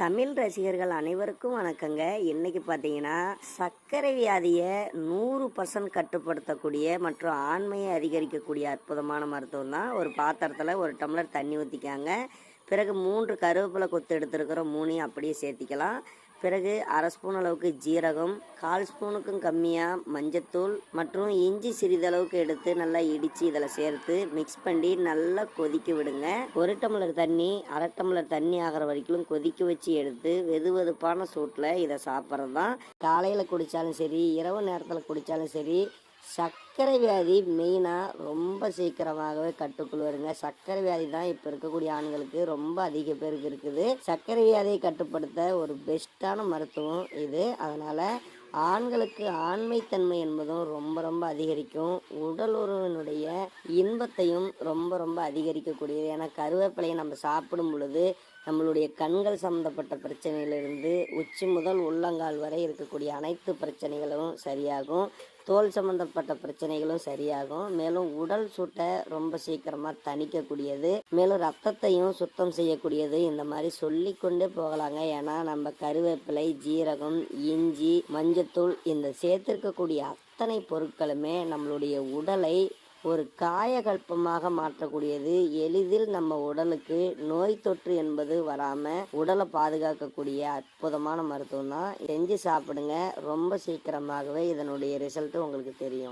தமிழ் ரசிகர்கள் அனைவருக்கும் வணக்கங்க. இன்னைக்கு பார்த்தீங்கன்னா சர்க்கரை வியாதியை நூறு பர்சன்ட் கட்டுப்படுத்தக்கூடிய மற்றும் ஆண்மையை அதிகரிக்கக்கூடிய அற்புதமான மருத்துவம் தான். ஒரு பாத்திரத்தில் ஒரு டம்ளர் தண்ணி ஊற்றிக்காங்க பிறகு மூன்று கருவேப்பிலை கொத்து எடுத்துருக்கிறோம். மூணையும் அப்படியே சேர்த்திக்கலாம். பிறகு அரை ஸ்பூன் அளவுக்கு ஜீரகம் கால் ஸ்பூனுக்கும் கம்மியாக மஞ்சத்தூள் மற்றும் இஞ்சி சிறிதளவுக்கு எடுத்து நல்லா இடித்து இதில் சேர்த்து மிக்ஸ் பண்ணி நல்லா கொதிக்க விடுங்க. ஒரு டம்ளர் தண்ணி அரை டம்ளர் தண்ணி ஆகிற வரைக்கும் கொதிக்க வச்சு எடுத்து வெது வெதுப்பான சூட்டில் இதை சாப்பிட்றது தான் காலையில் குடித்தாலும் சரி இரவு நேரத்தில் குடித்தாலும் சரி சர்க்கரை வியாதி மெயினாக ரொம்ப சீக்கிரமாகவே கட்டுக்குள் வருங்க சர்க்கரை வியாதி தான் இப்போ இருக்கக்கூடிய ஆண்களுக்கு ரொம்ப அதிக பேருக்கு இருக்குது. சர்க்கரை வியாதியை கட்டுப்படுத்த ஒரு பெஸ்ட்டான மருத்துவம் இது. அதனால் ஆண்களுக்கு ஆண்மைத்தன்மை என்பதும் ரொம்ப ரொம்ப அதிகரிக்கும். உடல் உறவினுடைய இன்பத்தையும் ரொம்ப ரொம்ப அதிகரிக்கக்கூடியது. ஏன்னா கருவேப்பிலையை நம்ம சாப்பிடும் பொழுது நம்மளுடைய கண்கள் சம்மந்தப்பட்ட பிரச்சனையிலிருந்து உச்சி முதல் உள்ளங்கால் வரை இருக்கக்கூடிய அனைத்து பிரச்சனைகளும் சரியாகும். தோல் சம்பந்தப்பட்ட பிரச்சனைகளும் சரியாகும். மேலும் உடல் சூட்டை ரொம்ப சீக்கிரமாக தணிக்கக்கூடியது. மேலும் ரத்தத்தையும் சுத்தம் செய்யக்கூடியது. இந்த மாதிரி சொல்லிக்கொண்டே போகலாங்க. ஏன்னா நம்ம கருவேப்பிலை ஜீரகம் இஞ்சி மஞ்சத்தூள் இந்த சேர்த்திருக்கக்கூடிய அத்தனை பொருட்களுமே நம்மளுடைய உடலை ஒரு காயகல்பமாக மாற்றக்கூடியது. எளிதில் நம்ம உடலுக்கு நோய் தொற்று என்பது வராமல் உடலை பாதுகாக்கக்கூடிய அற்புதமான மருத்துவம் தான். செஞ்சு சாப்பிடுங்க. ரொம்ப சீக்கிரமாகவே இதனுடைய ரிசல்ட்டு உங்களுக்கு தெரியும்.